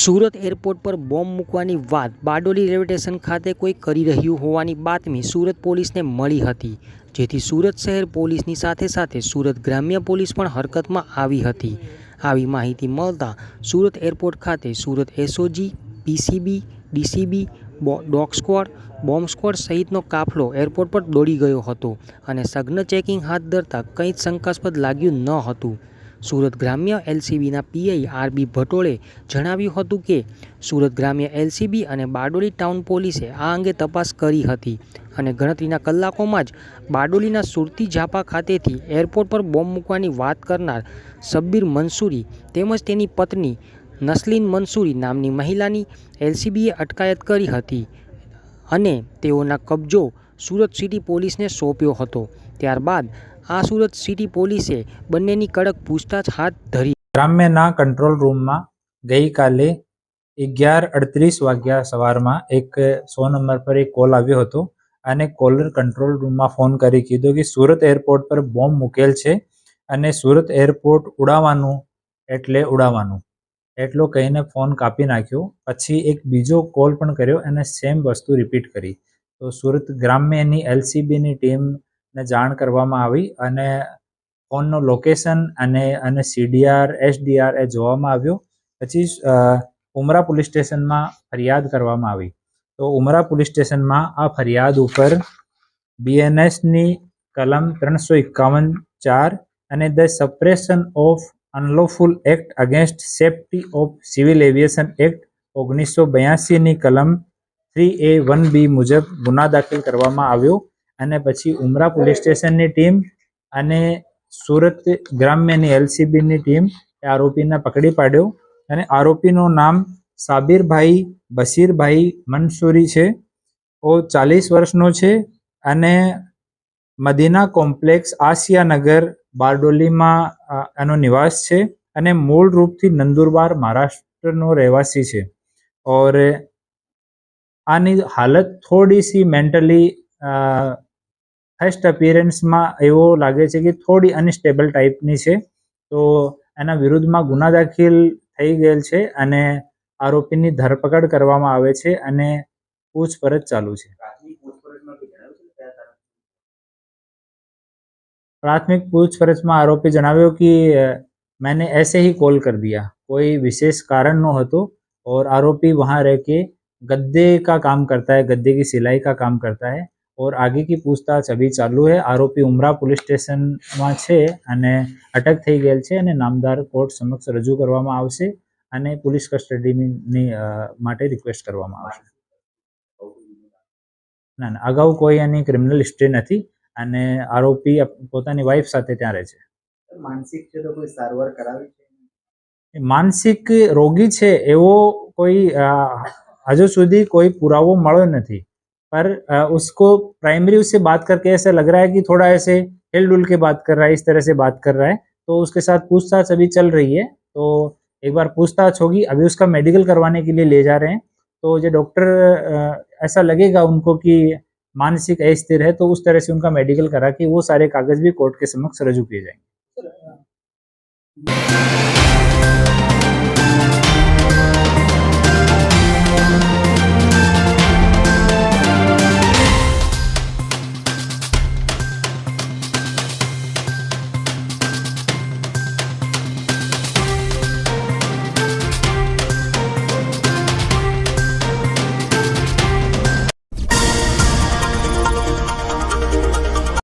Surat airport પર bomb મૂકવાની વાત બારડોલી રેલવે સ્ટેશન ખાતે કોઈ કરી રહ્યું હોવાની બાતમી સુરત પોલીસને મળી હતી. જેથી સુરત શહેર પોલીસની સાથે સાથે સુરત ગ્રામ્ય પોલીસ પણ હરકતમાં આવી હતી. આવી માહિતી મળતા સુરત એરપોર્ટ ખાતે Surat SOG, PCB, DCB dog squad, bomb squad સહિતનો કાફલો એરપોર્ટ પર દોડી ગયો હતો અને સઘન ચેકિંગ હાથ ધરતા કંઈ જ શંકાસ્પદ લાગ્યું ન હતું. સુરત ગ્રામ્ય એલસીબીના પીઆઈ આરબી ભટોળે જણાવ્યું હતું કે, સુરત ગ્રામ્ય એલસીબી અને બારડોલી ટાઉન પોલીસે આ અંગે તપાસ કરી હતી અને ગણતરીના કલાકોમાં જ બારડોલીના સુરતી ઝાપા ખાતેથી એરપોર્ટ પર બોમ્બ મૂકવાની વાત કરનાર શબ્બીર મંસૂરી તેમજ તેની પત્ની નસલીન મંસૂરી નામની મહિલાની એલસીબીએ અટકાયત કરી હતી અને તેઓના કબજો સુરત સિટી પોલીસને સોંપ્યો હતો. ત્યારબાદ આ સુરત સિટી પોલીસે બંનેની કડક પૂછતાછ હાથ ધરી. ગ્રામ્યના કંટ્રોલ રૂમમાં ગઈકાલે અગિયાર અડત્રીસ વાગ્યા સવારમાં એક સો નંબર પર એક કોલ આવ્યો હતો અને કોલર કંટ્રોલ રૂમમાં ફોન કરી કીધો કે સુરત એરપોર્ટ પર બોમ્બ મૂકેલ છે અને સુરત એરપોર્ટ ઉડાવવાનું, એટલે ઉડાવવાનું. એટલો કહીને ફોન કાપી નાખ્યો. પછી એક બીજો કોલ પણ કર્યો અને સેમ વસ્તુ રિપીટ કરી. તો સુરત ગ્રામ્યની એલસીબીની ટીમને જાણ કરવામાં આવી અને ફોનનો લોકેશન અને અને સીડીઆર, એસડીઆર એ જોવામાં આવ્યો. પછી ઉમરા પોલીસ સ્ટેશનમાં ફરિયાદ કરવામાં આવી. તો ઉમરા પોલીસ સ્ટેશનમાં આ ફરિયાદ ઉપર બીએનએસની કલમ ત્રણસો એકાવન ચાર અને the suppression of unlawful act against safety of civil aviation act ઓગણીસો બ્યાસીની કલમ થ્રી એ વન બી મુજબ ગુના દાખલ કરવામાં આવ્યો અને પછી ઉમરા પોલીસ સ્ટેશનની ટીમ અને સુરત ગ્રામ્યની એલસીબીની ટીમ એ આરોપીને પકડી પાડ્યો અને આરોપીનું નામ સાબિરભાઈ બશીરભાઈ મંસૂરી છે. ઓ ચાલીસ વર્ષનો છે અને મદીના કોમ્પ્લેક્સ આસિયાનગર બારડોલીમાં એનો નિવાસ છે અને મૂળ રૂપથી નંદુરબાર મહારાષ્ટ્રનો રહેવાસી છે. ઓર આની હાલત થોડી સી મેન્ટલી ફર્સ્ટ અપિયરન્સમાં એવો લાગે છે કે થોડી અનસ્ટેબલ ટાઈપની છે. તો એના વિરુદ્ધમાં ગુના દાખલ થઈ ગયેલ છે અને આરોપીની ધરપકડ કરવામાં આવે છે અને પૂછપરછ ચાલુ છે. પ્રાથમિક પૂછપરછમાં આરોપી જણાવ્યો કે कि એસે હી કોલ કર कर કોઈ વિશેષ કારણ कारण હતો. ઓર આરોપી और રહે કે गद्दे का काम करता है गद्दे की सिलाई का काम करता है और आगे की पूछताछ अभी चालू है આરોપી ઉમરા પોલીસ સ્ટેશનમાં છે અને અટક થઈ ગયેલ છે અને નામદાર કોર્ટ સમક્ષ રજૂ કરવામાં આવશે અને પોલીસ કસ્ટડીની અ, માટે રિક્વેસ્ટ કરવામાં આવશે ના ના અગાઉ કોઈ એની ક્રિમિનલ હિસ્ટ્રી નથી અને આરોપી અપ- પોતાની વાઈફ સાથે ત્યાં રહે છે માનસિક છે તો કોઈ સારવાર કરાવી છે માનસિક રોગી છે એવો કોઈ અ, હજુ સુધી कोई पुरावो મળ્યો નથી पर अ, उसको प्राइमरी उससे बात करके ऐसा लग रहा है कि थोड़ा ऐसे हिल डुल के बात कर रहा है इस तरह से बात कर रहा है तो उसके साथ पूछताछ अभी चल रही है तो एक बार पूछताछ होगी अभी उसका मेडिकल करवाने के लिए ले जा रहे हैं तो जो डॉक्टर ऐसा लगेगा उनको कि मानसिक अस्थिर है तो उस तरह से उनका मेडिकल करा के वो सारे कागज भी कोर्ट के समक्ष रजू किए जाएंगे